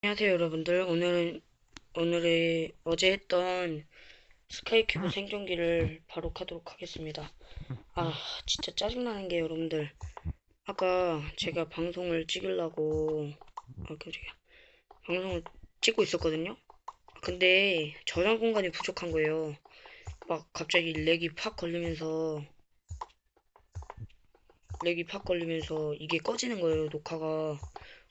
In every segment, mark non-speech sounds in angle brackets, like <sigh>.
안녕하세요 여러분들. 오늘은 오늘의 어제 했던 스카이큐브 생존기를 바로 하도록 하겠습니다. 아 진짜 짜증나는 게 여러분들. 아까 제가 방송을 찍으려고 아 깜짝이야 방송을 찍고 있었거든요? 근데 저장 공간이 부족한 거예요. 막 갑자기 렉이 팍 걸리면서 렉이 팍 걸리면서 이게 꺼지는 거예요 녹화가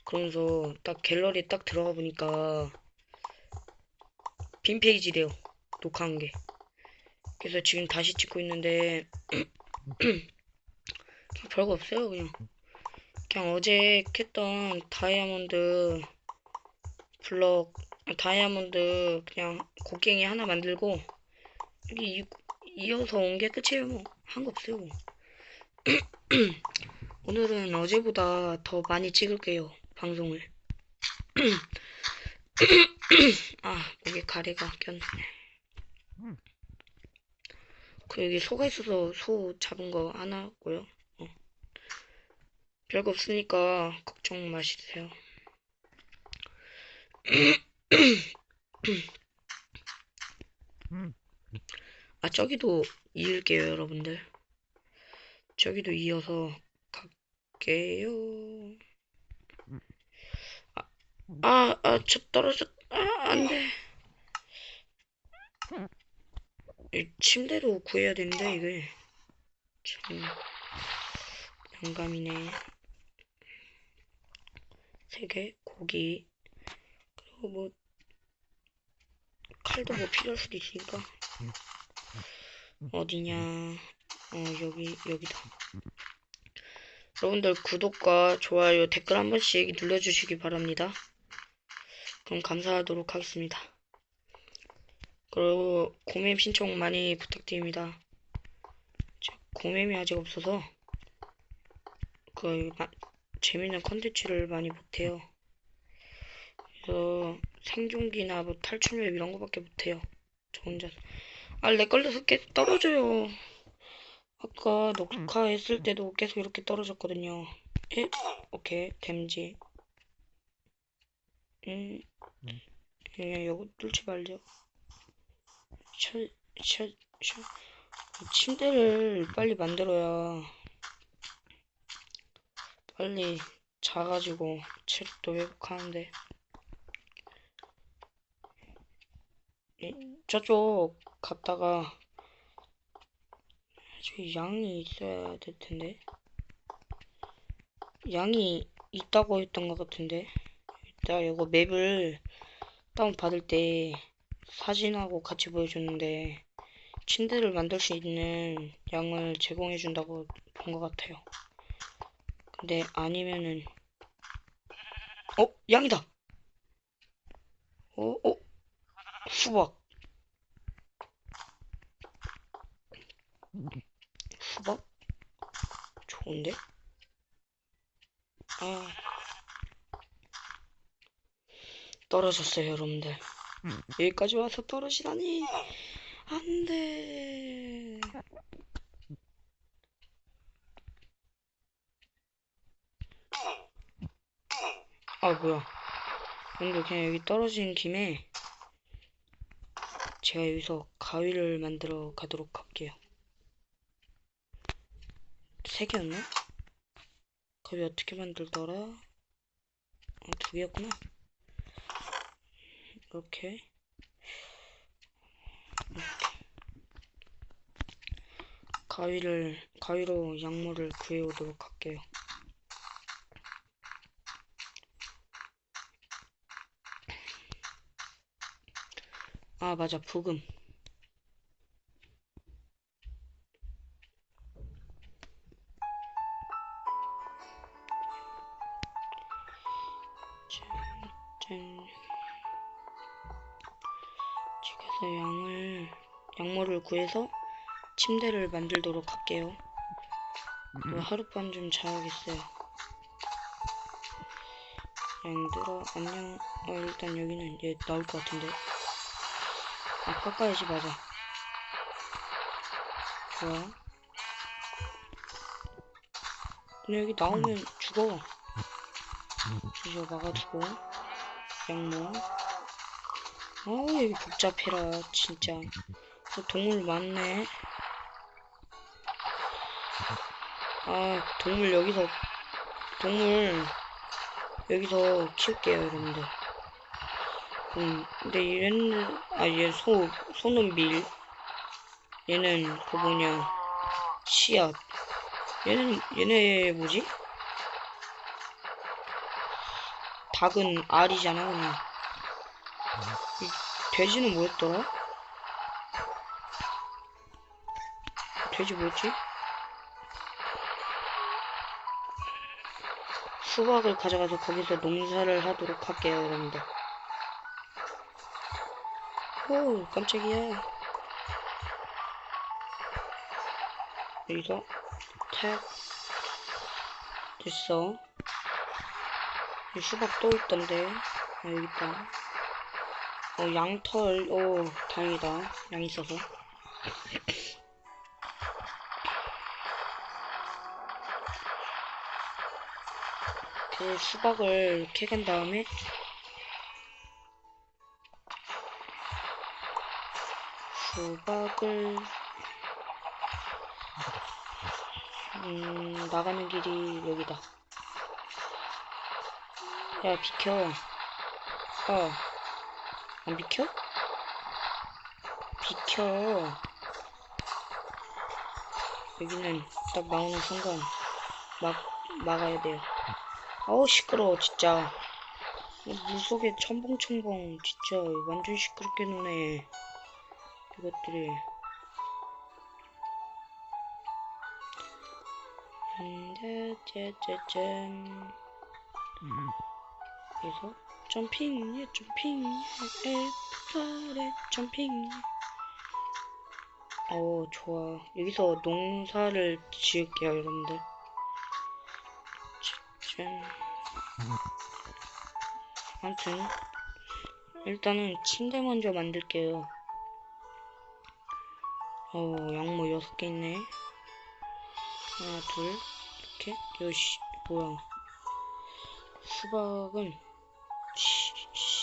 그러면서 딱 갤러리에 딱 들어가 보니까 빈 페이지래요. 녹화한 게. 그래서 지금 다시 찍고 있는데 <clears throat> 별거 없어요 그냥. 그냥 어제 캤던 다이아몬드 블럭 다이아몬드 그냥 곡괭이 하나 만들고 여기 이, 이어서 온 게 끝이에요 뭐. 한 거 없어요 뭐. <clears throat> 오늘은 어제보다 더 많이 찍을게요. 방송을. <clears throat> 아, 목에 가래가 꼈네. 그 여기 소가 있어서 소 잡은 거 하나고요. 어. 별거 없으니까 걱정 마시세요. <clears throat> 아, 저기도 이을게요, 여러분들. 저기도 이어서 갈게요. 아, 아, 저 떨어졌, 아, 안 돼. 이 침대로 구해야 되는데, 이게. 참, 영감이네. 세 개, 고기. 그리고 뭐, 칼도 뭐 필요할 수도 있으니까. 어디냐. 어, 여기, 여기다. 여러분들 구독과 좋아요, 댓글 한 번씩 눌러주시기 바랍니다. 그럼 감사하도록 하겠습니다. 그리고 고맵 신청 많이 부탁드립니다. 고맵이 아직 없어서 그 마, 재밌는 컨텐츠를 많이 못해요. 그래서 생존기나 뭐 탈출맵 이런 거밖에 못해요. 저 혼자. 아, 렉 걸려서 깨 떨어져요. 아까 녹화했을 때도 계속 이렇게 떨어졌거든요. 예? 오케이, 댐지. 음, 그냥 요거 뚫지 말려. 철, 철, 철. 침대를 빨리 만들어야 빨리 자가지고 체력도 회복하는데. 이, 저쪽 갔다가 저기 양이 있어야 될 텐데. 양이 있다고 했던 것 같은데. 내가 이거 맵을 다운 받을 때 사진하고 같이 보여줬는데 침대를 만들 수 있는 양을 제공해 준다고 본 것 같아요. 근데 아니면은 어 양이다. 어 어. 수박. 수박? 좋은데? 아. 떨어졌어요, 여러분들. 여기까지 와서 떨어지다니. 안 돼. 아, 뭐야. 근데 그냥 여기 떨어진 김에 제가 여기서 가위를 만들어 가도록 할게요. 세 개였나? 가위 어떻게 만들더라? 아, 두 개였구나. 이렇게. 가위를, 가위로 약물을 구해오도록 할게요. 아, 맞아, 부금. 짠. 집에서 양을, 약물을 구해서 침대를 만들도록 할게요. 뭐 하룻밤 좀 자야겠어요. 양들아, 안녕. 어, 일단 여기는 얘 나올 것 같은데. 아, 깎아야지, 맞아. 좋아. 근데 여기 나오면 죽어. 이거 막아두고. 양모. 어, 여기 복잡해라, 진짜. 어, 동물 많네. 아, 동물 여기서, 동물 여기서 키울게요, 여러분들. 음, 근데 얘는, 아, 얘 소, 소는 밀. 얘는 그 뭐냐, 씨앗. 얘는, 얘네 뭐지? 닭은 알이잖아, 그냥. 이 돼지는 뭐였더라? 돼지 뭐였지? 수박을 가져가서 거기서 농사를 하도록 할게요, 여러분들. 오, 깜짝이야. 여기서 탭 됐어. 이 수박 또 있던데. 아, 여기 있다. 어, 양털, 오, 다행이다. 양 있어서. 그 수박을 캐간 다음에 수박을 음, 나가는 길이 여기다. 야, 비켜. 어. 안 비켜? 비켜. 여기는 딱 나오는 순간 막 막아야 돼요. 어우 시끄러워 진짜. 물속에 첨벙첨벙 진짜 완전 시끄럽게 노네. 이것들이. 음, 짜짜짜짠. 여기서 점핑, 예, 점핑, F8에 점핑. 어, 좋아. 여기서 농사를 지을게요, 여러분들. 짠. 아무튼, 일단은 침대 먼저 만들게요. 어, 양모 6개 있네. 하나, 둘, 이렇게. 요시, 뭐야. 수박은 씨,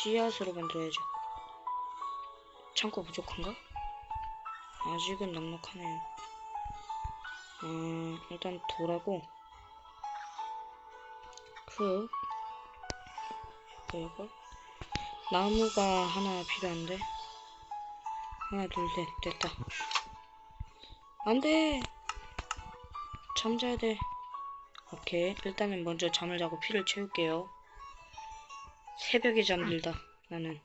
씨앗으로 만들어야죠. 창고 부족한가? 아직은 넉넉하네요. 음, 일단 돌하고 그 이걸 나무가 하나 필요한데 하나 둘 셋 됐다. 안돼. 잠자야 돼. 오케이. 일단은 먼저 잠을 자고 피를 채울게요. 새벽에 잠들다. 나는.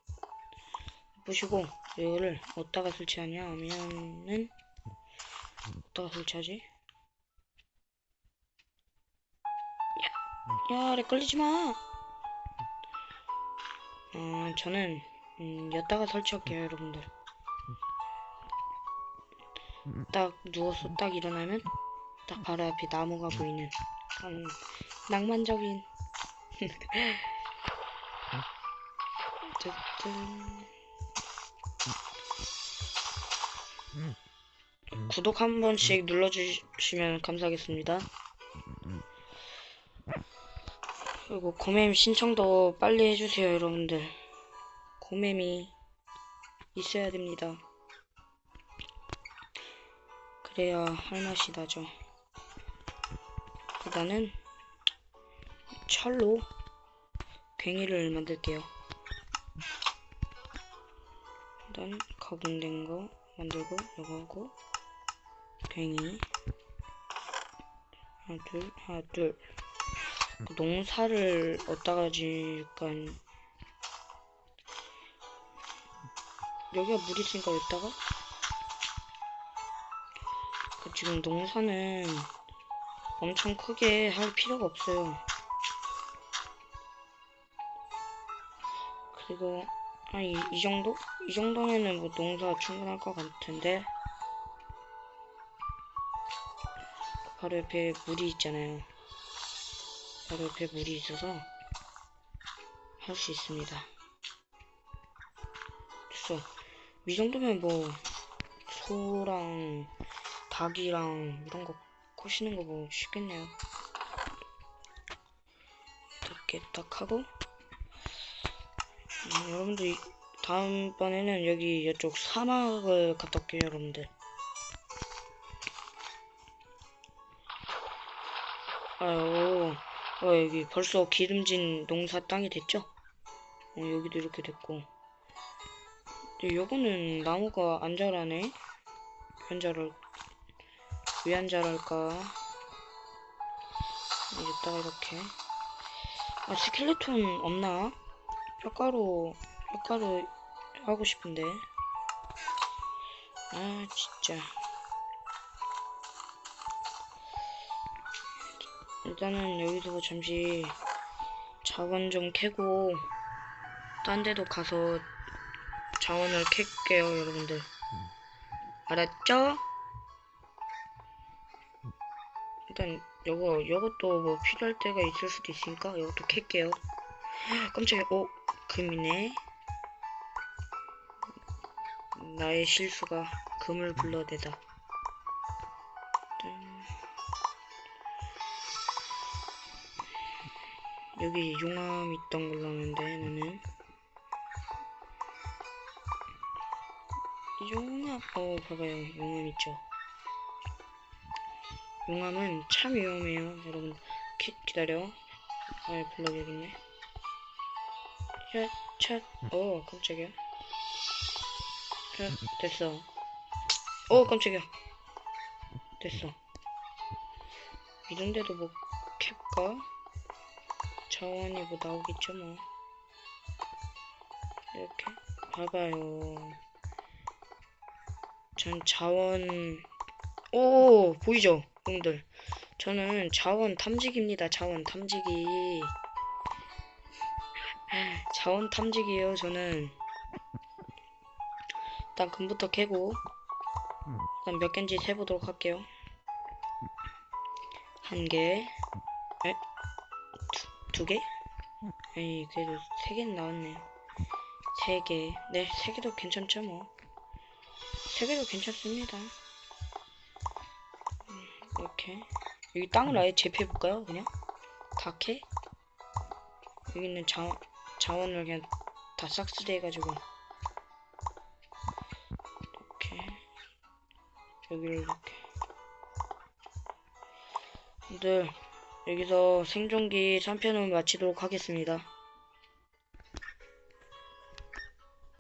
보시고 이거를 어디다가 설치하냐 하면은 어디다가 설치하지? 야, 야, 렉 걸리지 마. 어, 저는 음, 여기다가 설치할게요, 여러분들. 딱 누워서 딱 일어나면 딱 바로 앞에 나무가 보이는 그런 낭만적인 어쨌든 <laughs> 구독 한 번씩 눌러주시면 감사하겠습니다. 그리고 고맴 신청도 빨리 해주세요, 여러분들. 고맴이 있어야 됩니다. 그래야 할 맛이 나죠. 일단은 철로 괭이를 만들게요. 일단 가공된 거 만들고 이거 하고 괭이 하나 둘 하나 둘. 그 농사를 어디다가 지을까 여기가 물 있으니까 여기다가? 그 지금 농사는 엄청 크게 할 필요가 없어요. 그리고 한 이, 이 정도? 이 정도면은 뭐 농사 충분할 것 같은데 바로 옆에 물이 있잖아요. 바로 옆에 물이 있어서 할 수 있습니다. 됐어. 이 정도면 뭐 소랑 닭이랑 이런 거 코시는 거 뭐 쉽겠네요. 이렇게 딱 하고 여러분들 이- 다음번에는 여기 이쪽 사막을 갔다 올게요 여러분들. 아유 어, 여기 벌써 기름진 농사 땅이 됐죠? 어, 여기도 이렇게 됐고. 요거는 나무가 안 자라네? 안 자랄 왜 안 자랄까? 이랬다가 이렇게. 아 스켈레톤 없나? 뼈가루 뼈가루 하고 싶은데 아 진짜 일단은 여기서 잠시 자원 좀 캐고 딴 데도 가서 자원을 캘게요 여러분들 알았죠? 일단 요거 요것도 뭐 필요할 때가 있을 수도 있으니까 요것도 캘게요 깜짝이야 어? 금이네. 나의 실수가 금을 불러대다. 짠. 여기 용암 있던 걸로 아는데 나는. 용암 어 봐봐요. 용암 있죠. 용암은 참 위험해요. 여러분 기, 기다려. 아 여기 있네 샷샷어 깜짝이야. 샷 됐어. 어 깜짝이야. 됐어. 이런데도 뭐 캡까 자원이 뭐 나오겠죠 뭐. 이렇게? 봐봐요. 전 자원 오 보이죠 여러분들? 저는 자원 탐지기입니다 자원 탐지기 자원 탐지기예요 저는 일단 금부터 캐고 일단 몇 개인지 세보도록 할게요 한개 에? 두, 두 개? 아니 그래도 세 개는 나왔네 세 개. 네, 세 개도 괜찮죠 뭐. 세 개도 괜찮습니다. 음, 이렇게 여기 땅을 아예 재패볼까요? 그냥 다 캐? 여기 있는 자, 자원을 그냥 다 싹쓸이 해가지고. 이렇게. 여기를 이렇게. 근데 여기서 생존기 3편을 마치도록 하겠습니다.